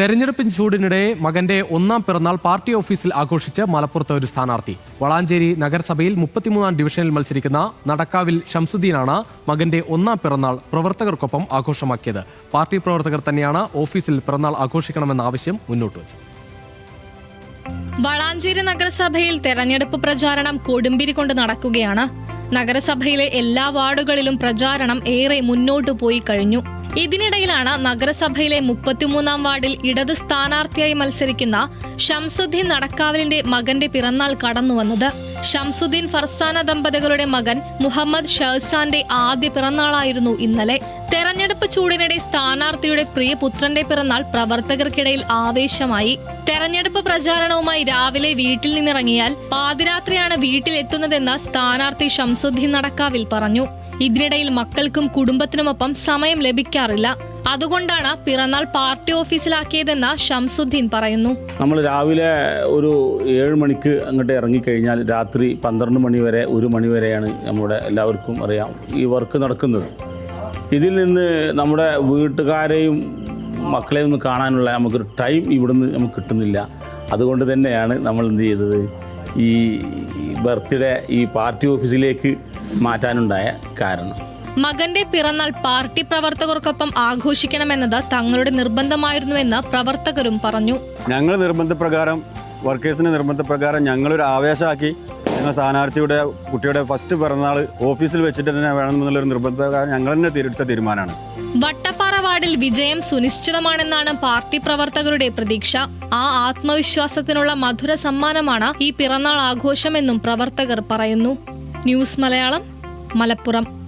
തെരഞ്ഞെടുപ്പിൻ ചൂടിനിടെ മകന്റെ ഒന്നാം പിറന്നാൾ പാർട്ടി ഓഫീസിൽ ആഘോഷിച്ച് മലപ്പുറത്തെ ഒരു സ്ഥാനാർത്ഥി. വളാഞ്ചേരി നഗരസഭയിൽ മുപ്പത്തിമൂന്നാം ഡിവിഷനിൽ മത്സരിക്കുന്ന നടക്കാവിൽ ഷംസുദ്ദീനാണ് മകന്റെ ഒന്നാം പിറന്നാൾ പ്രവർത്തകർക്കൊപ്പം ആഘോഷമാക്കിയത്. പാർട്ടി പ്രവർത്തകർ തന്നെയാണ് ഓഫീസിൽ പിറന്നാൾ ആഘോഷിക്കണമെന്ന ആവശ്യം മുന്നോട്ട് വെച്ചത്. വളാഞ്ചേരി നഗരസഭയിൽ തെരഞ്ഞെടുപ്പ് പ്രചാരണം കൊടുമ്പിരി കൊണ്ട് നടക്കുകയാണ്. നഗരസഭയിലെ എല്ലാ വാർഡുകളിലും പ്രചാരണം ഏറെ മുന്നോട്ടു പോയി കഴിഞ്ഞു. ഇതിനിടയിലാണ് നഗരസഭയിലെ മുപ്പത്തിമൂന്നാം വാർഡിൽ ഇടത് സ്ഥാനാർത്ഥിയായി മത്സരിക്കുന്ന ഷംസുദ്ദീൻ നടക്കാവലിന്റെ മകന്റെ പിറന്നാൾ കടന്നുവന്നത്. ഷംസുദ്ദീൻ ഫർസാന ദമ്പതികളുടെ മകൻ മുഹമ്മദ് ഷഹസാന്റെ ആദ്യ പിറന്നാളായിരുന്നു ഇന്നലെ. തെരഞ്ഞെടുപ്പ് ചൂടിനിടെ സ്ഥാനാർത്ഥിയുടെ പ്രിയ പുത്രന്റെ പിറന്നാൾ പ്രവർത്തകർക്കിടയിൽ ആവേശമായി. തെരഞ്ഞെടുപ്പ് പ്രചാരണവുമായി രാവിലെ വീട്ടിൽ നിന്നിറങ്ങിയാൽ പാതിരാത്രിയാണ് വീട്ടിലെത്തുന്നതെന്ന് സ്ഥാനാർത്ഥി ഷംസുദ്ദീൻ നടക്കാവിൽ പറഞ്ഞു. ഇതിനിടയിൽ മക്കൾക്കും കുടുംബത്തിനുമൊപ്പം സമയം ലഭിക്കാറില്ല. അതുകൊണ്ടാണ് പിറന്നാൾ പാർട്ടി ഓഫീസിലാക്കിയതെന്ന് ഷംസുദ്ദീൻ പറയുന്നു. നമ്മൾ രാവിലെ ഒരു ഏഴ് മണിക്ക് അങ്ങോട്ട് ഇറങ്ങിക്കഴിഞ്ഞാൽ രാത്രി പന്ത്രണ്ട് മണി വരെ ഒരു മണി വരെയാണ് നമ്മുടെ എല്ലാവർക്കും അറിയാം ഈ വർക്ക് നടക്കുന്നത്. ഇതിൽ നിന്ന് നമ്മുടെ വീട്ടുകാരെയും മക്കളെയും ഒന്ന് കാണാനുള്ള നമുക്കൊരു ടൈം ഇവിടുന്ന് നമുക്ക് കിട്ടുന്നില്ല. അതുകൊണ്ട് തന്നെയാണ് നമ്മൾ എന്ത് ചെയ്തത്? ഈ ബർത്ത്ഡേ ഈ പാർട്ടി ഓഫീസിലേക്ക് മാറ്റാനുണ്ടായ കാരണം. മകന്റെ പിറന്നാൾ പാർട്ടി പ്രവർത്തകർക്കൊപ്പം ആഘോഷിക്കണമെന്നത് തങ്ങളുടെ നിർബന്ധമായിരുന്നുവെന്ന് പ്രവർത്തകരും പറഞ്ഞു. ഞങ്ങൾ നിർബന്ധപ്രകാരം വർക്കേഴ്സിന്റെ നിർബന്ധപ്രകാരം ഞങ്ങളൊരു ആവേശമാക്കി ഞങ്ങൾ സ്ഥാനാർത്ഥിയുടെ കുട്ടിയുടെ ഫസ്റ്റ് പിറന്നാൾ ഓഫീസിൽ വെച്ചിട്ട് തന്നെ വേണമെന്നുള്ളൊരു നിർബന്ധ ഞങ്ങൾ തന്നെ എടുത്ത തീരുമാനമാണ്. വട്ടപ്പാറ വാർഡിൽ വിജയം സുനിശ്ചിതമാണെന്നാണ് പാർട്ടി പ്രവർത്തകരുടെ പ്രതീക്ഷ. ആ ആത്മവിശ്വാസത്തിനുള്ള മധുര സമ്മാനമാണ് ഈ പിറന്നാൾ ആഘോഷമെന്നും പ്രവർത്തകർ പറയുന്നു. ന്യൂസ് മലയാളം മലപ്പുറം.